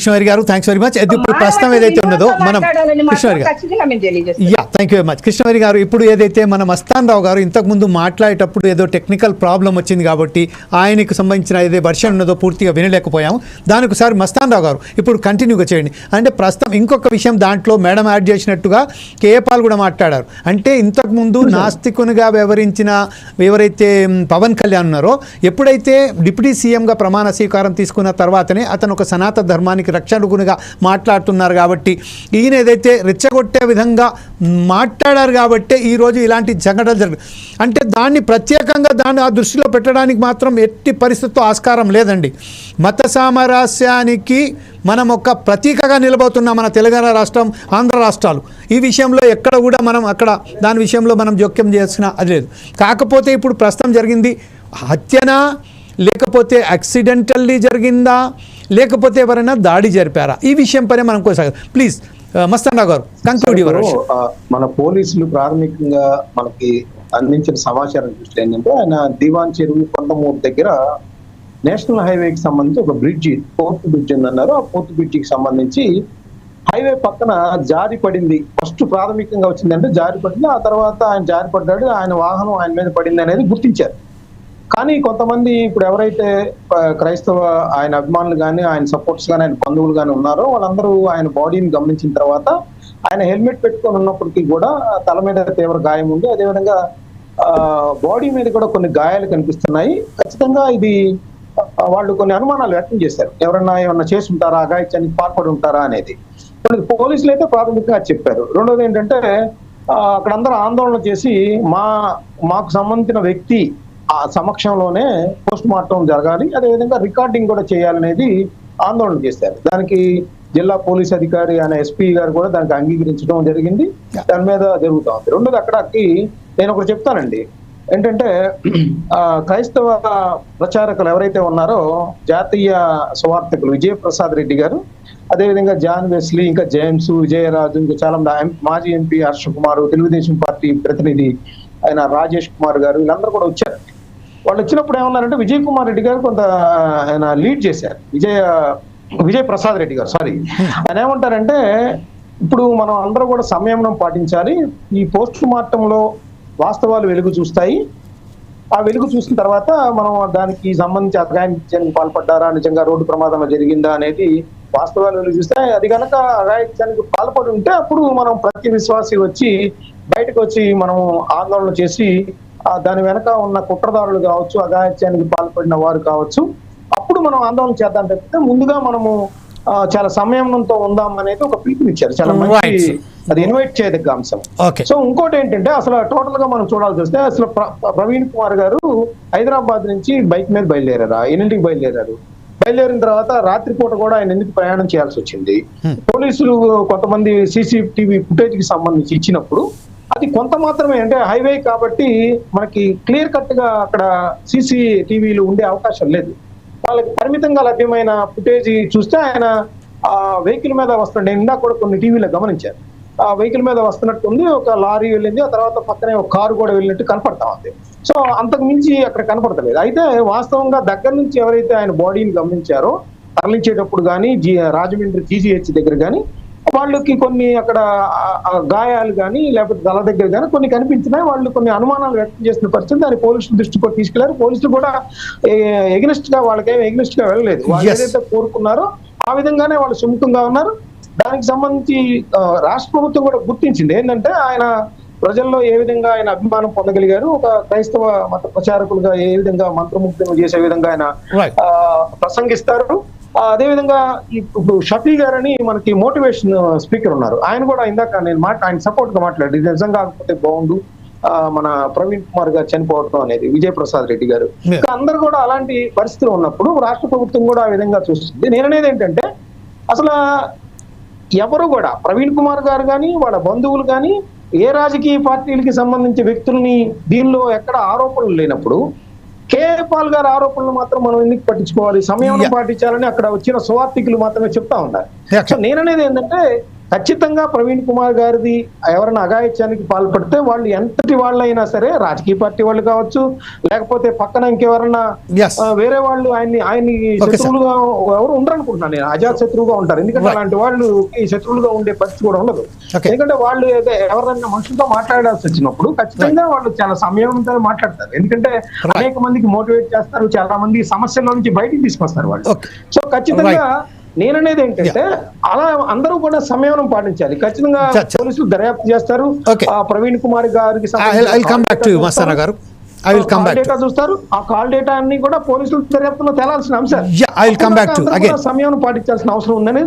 కృష్ణవారి గారు thanks very much అది ఇప్పుడు ప్రస్తుతం ఏదైతే ఉన్నదో మనం కృష్ణవారి గారు. Yeah thank you very much Krishnavari గారు ఇప్పుడు ఏదైతే మన మస్తాన్ రావు గారు ఇంతకుముందు మాట్లాడేటప్పుడు ఏదో టెక్నికల్ ప్రాబ్లం వచ్చింది కాబట్టి ఆయనకు సంబంధించిన ఏదో వర్షన్ ఉన్నదో పూర్తిగా వినలేకపోయాము. దానికి ఒకసారి మస్తాన్ రావు గారు ఇప్పుడు కంటిన్యూగా చేయండి. అంటే ప్రస్తుతం ఇంకొక విషయం దాంట్లో మేడం యాడ్ చేసినట్టుగా కేఏపాల్ కూడా మాట్లాడారు. అంటే ఇంతకుముందు నాస్తికునిగా వ్యవహరించిన ఎవరైతే పవన్ కళ్యాణ్ ఉన్నారో ఎప్పుడైతే డిప్యూటీ సీఎంగా ప్రమాణ స్వీకారం తీసుకున్న తర్వాతనే అతను ఒక సనాతన ధర్మానికి రక్షకునిగా మాట్లాడుతున్నారు కాబట్టి ఈయన ఏదైతే రెచ్చగొట్టే విధంగా మాట్లాడారు కాబట్టే ఈరోజు ఇలాంటి సంఘటనలు జరుగు అంటే దాన్ని ప్రత్యేకంగా దాన్ని ఆ దృష్టిలో పెట్టడానికి మాత్రం ఎట్టి పరిస్థితుల్లో ఆస్కారం లేదండి. మత సామరస్యానికి మనం ఒక ప్రతీకగా నిలబోతున్న మన తెలంగాణ రాష్ట్రం ఆంధ్ర రాష్ట్రాలు. ఈ విషయంలో ఎక్కడ కూడా మనం అక్కడ దాని విషయంలో మనం జోక్యం చేసిన అది లేదు. కాకపోతే ఇప్పుడు ప్రస్తుతం జరిగింది హత్యనా? లేకపోతే యాక్సిడెంటల్లీ జరిగిందా? లేకపోతే ఎవరైనా దాడి జరిపారా? ఈ విషయం పైన మనం కొనసాగ ప్లీజ్ మస్తాన్ గారు కంక్లూడ్ మన పోలీసులు ప్రాథమికంగా మనకి అందించిన సమాచారం చూస్తే ఏంటంటే ఆయన దివాన్ చెరువు కొండమూరు దగ్గర నేషనల్ హైవేకి సంబంధించి ఒక బ్రిడ్జి పోర్ట్ బ్రిడ్జ్ ఉందన్నారు ఆ పోర్ట్ బ్రిడ్జికి సంబంధించి హైవే పక్కన జారి పడింది. ఫస్ట్ ప్రాథమికంగా వచ్చిందంటే జారి పడింది. ఆ తర్వాత ఆయన జారి పడ్డాడు. ఆయన వాహనం ఆయన మీద పడింది అనేది గుర్తించారు. కానీ కొంతమంది ఇప్పుడు ఎవరైతే క్రైస్తవ ఆయన అభిమానులు కానీ ఆయన సపోర్ట్స్ కానీ ఆయన బంధువులు కానీ ఉన్నారో వాళ్ళందరూ ఆయన బాడీని గమనించిన తర్వాత ఆయన హెల్మెట్ పెట్టుకొని ఉన్నప్పటికీ కూడా తల మీద తీవ్ర గాయం ఉంది. అదేవిధంగా బాడీ మీద కూడా కొన్ని గాయాలు కనిపిస్తున్నాయి. ఖచ్చితంగా ఇది వాళ్ళు కొన్ని అనుమానాలు వ్యక్తం చేశారు. ఎవరన్నా ఏమన్నా చేసుంటారా? అగాయత్యానికి పాల్పడి ఉంటారా అనేది. కొన్ని పోలీసులు అయితే ప్రాథమికంగా చెప్పారు. రెండోది ఏంటంటే అక్కడ అందరూ ఆందోళన చేసి మా మాకు సంబంధించిన వ్యక్తి ఆ సమక్షంలోనే పోస్ట్ మార్టం జరగాలి అదేవిధంగా రికార్డింగ్ కూడా చేయాలనేది ఆందోళన చేశారు. దానికి జిల్లా పోలీస్ అధికారి ఆయన ఎస్పీ గారు కూడా దానికి అంగీకరించడం జరిగింది. దాని మీద జరుగుతా ఉంది. రెండోది అక్కడికి నేను ఒకటి చెప్తానండి. ఏంటంటే ఆ, క్రైస్తవ ప్రచారకులు ఎవరైతే ఉన్నారో జాతీయ సువార్థకులు విజయప్రసాద్ రెడ్డి గారు అదేవిధంగా జాన్ వెస్లీ ఇంకా జేమ్స్ విజయరాజు ఇంకా చాలా మాజీ ఎంపీ హర్ష కుమార్ తెలుగుదేశం పార్టీ ప్రతినిధి ఆయన రాజేష్ కుమార్ గారు వీళ్ళందరూ కూడా వచ్చారు. వాళ్ళు వచ్చినప్పుడు ఏమన్నారంటే విజయ్ కుమార్ రెడ్డి గారు కొంత ఆయన లీడ్ చేశారు. విజయ విజయ్ ప్రసాద్ రెడ్డి గారు సారీ ఆయన ఏమంటారంటే ఇప్పుడు మనం అందరూ కూడా సంయమనం పాటించాలి. ఈ పోస్ట్ మార్టంలో వాస్తవాలు వెలుగు చూస్తాయి. ఆ వెలుగు చూసిన తర్వాత మనం దానికి సంబంధించి అఘాయిత్యానికి పాల్పడ్డారా? నిజంగా రోడ్డు ప్రమాదం జరిగిందా అనేది వాస్తవాలు వెలుగు చూస్తే అది కనుక అఘాయిత్యానికి పాల్పడి ఉంటే అప్పుడు మనం ప్రతి విశ్వాసి వచ్చి బయటకు వచ్చి మనం ఆందోళన చేసి దాని వెనక ఉన్న కుట్రదారులు కావచ్చు అఘాయిత్యానికి పాల్పడిన వారు కావచ్చు అప్పుడు మనం ఆందోళన చేద్దాం తప్పితే ముందుగా మనము చాలా సంయమనంతో ఉందాం అనేది ఒక పిలుపునిచ్చారు చాలా మంచి. అది ఇన్వైట్ చేయదగ్గ అంశం. సో ఇంకోటి ఏంటంటే అసలు టోటల్గా మనం చూడాల్సి వస్తే అసలు ప్ర- ప్రవీణ్ కుమార్ గారు హైదరాబాద్ నుంచి బైక్ మీద బయలుదేరారు. ఎన్నింటికి బయలుదేరారు? బయలుదేరిన తర్వాత రాత్రిపూట కూడా ఆయన ఎందుకు ప్రయాణం చేయాల్సి వచ్చింది? Hmm. పోలీసులు కొంతమంది సీసీటీవీ ఫుటేజ్కి సంబంధించి ఇచ్చినప్పుడు అది కొంత మాత్రమే అంటే హైవే కాబట్టి మనకి క్లియర్ కట్గా అక్కడ సీసీ టీవీలు ఉండే అవకాశం లేదు. వాళ్ళకి పరిమితంగా లభ్యమైన ఫుటేజ్ చూస్తే ఆయన ఆ వెహికల్ మీద వస్తుండే నిండా కూడా కొన్ని టీవీలో గమనించారు. ఆ వెహికల్ మీద వస్తున్నట్టుంది ఒక లారీ వెళ్ళింది ఆ తర్వాత పక్కనే ఒక కారు కూడా వెళ్ళినట్టు కనపడతా ఉంది. సో అంతకు మించి అక్కడ కనపడతలేదు. అయితే వాస్తవంగా దగ్గర నుంచి ఎవరైతే ఆయన బాడీని గమనించారో తరలించేటప్పుడు కానీ జీ రాజమండ్రి జీజీహెచ్ దగ్గర కానీ వాళ్ళకి కొన్ని అక్కడ గాయాలు కానీ లేకపోతే దళ దగ్గర కానీ కొన్ని కనిపించినాయి. వాళ్ళు కొన్ని అనుమానాలు వ్యక్తం చేసిన పరిస్థితి దాన్ని పోలీసుల దృష్టికి తీసుకెళ్ళారు. పోలీసులు కూడా ఎగ్నెస్ట్గా వాళ్ళకేం ఎగ్నెస్ట్గా వెళ్ళలేదు. వాళ్ళు. ఏదైతే కోరుకున్నారో ఆ విధంగానే వాళ్ళు సుముఖంగా ఉన్నారు. దానికి సంబంధించి రాష్ట్ర ప్రభుత్వం కూడా గుర్తించింది. ఏంటంటే ఆయన ప్రజల్లో ఏ విధంగా ఆయన అభిమానం పొందగలిగారు? ఒక క్రైస్తవ మత ప్రచారకులుగా ఏ విధంగా మంత్రముగ్ధం చేసే విధంగా ఆయన ప్రసంగిస్తారు. ఆ, అదే విధంగా ఇప్పుడు షఫీ గారని మనకి మోటివేషన్ స్పీకర్ ఉన్నారు. ఆయన కూడా ఇందాక నేను మాట ఆయన సపోర్ట్గా మాట్లాడు ఇది నిజం కాకపోతే బాగుండు. ఆ, మన ప్రవీణ్ కుమార్ గారు చనిపోవడం అనేది విజయ్ ప్రసాద్ రెడ్డి గారు. అందరు కూడా అలాంటి పరిస్థితులు ఉన్నప్పుడు రాష్ట్ర ప్రభుత్వం కూడా ఆ విధంగా చూస్తుంది. నేను అనేది ఏంటంటే అసలు ఎవరు కూడా ప్రవీణ్ కుమార్ గారు కానీ వాళ్ళ బంధువులు కానీ ఏ రాజకీయ పార్టీలకి సంబంధించి వ్యక్తుల్ని దీనిలో ఎక్కడ ఆరోపణలు లేనప్పుడు కేఏ పాల్ గారి ఆరోపణలు మాత్రం మనం ఎందుకు పట్టించుకోవాలి సమయం. పాటించాలని అక్కడ వచ్చిన సువార్థికులు మాత్రమే చెప్తా ఉన్నారు Yeah. సో నేననేది ఏంటంటే ఖచ్చితంగా ప్రవీణ్ కుమార్ గారిది ఎవరైనా అఘాయిత్యానికి పాల్పడితే వాళ్ళు ఎంతటి వాళ్ళైనా సరే రాజకీయ పార్టీ వాళ్ళు కావచ్చు లేకపోతే పక్కన ఇంకెవరన్నా వేరే వాళ్ళు ఆయన్ని ఆయన్ని. శత్రువులుగా ఎవరు ఉండరు అనుకుంటున్నాను నేను అజాత్ శత్రువుగా ఉంటారు ఎందుకంటే. అలాంటి వాళ్ళు ఈ శత్రువులుగా ఉండే పరిస్థితి కూడా ఉండదు. ఎందుకంటే వాళ్ళు ఏదో ఎవరైనా మనుషులతో మాట్లాడాల్సి వచ్చినప్పుడు ఖచ్చితంగా వాళ్ళు చాలా సమయంతో మాట్లాడతారు ఎందుకంటే. అనేక మందికి మోటివేట్ చేస్తారు చాలా మంది సమస్యల నుంచి బయటికి తీసుకొస్తారు వాళ్ళు. సో ఖచ్చితంగా నేననేది ఏంటంటే అలా అందరూ కూడా సంయమనం పాటించాలి. ఖచ్చితంగా పోలీసులు దర్యాప్తు చేస్తారు. ప్రవీణ్ కుమార్ గారికి ఐ గారు I will come back data చూస్తారు. ఆ కాల్ డేటా అన్ని కూడా పోలీసులు దర్యాప్తులో తేలాల్సిన అంశాలు. కూడా సంయమనం పాటించాల్సిన అవసరం ఉందని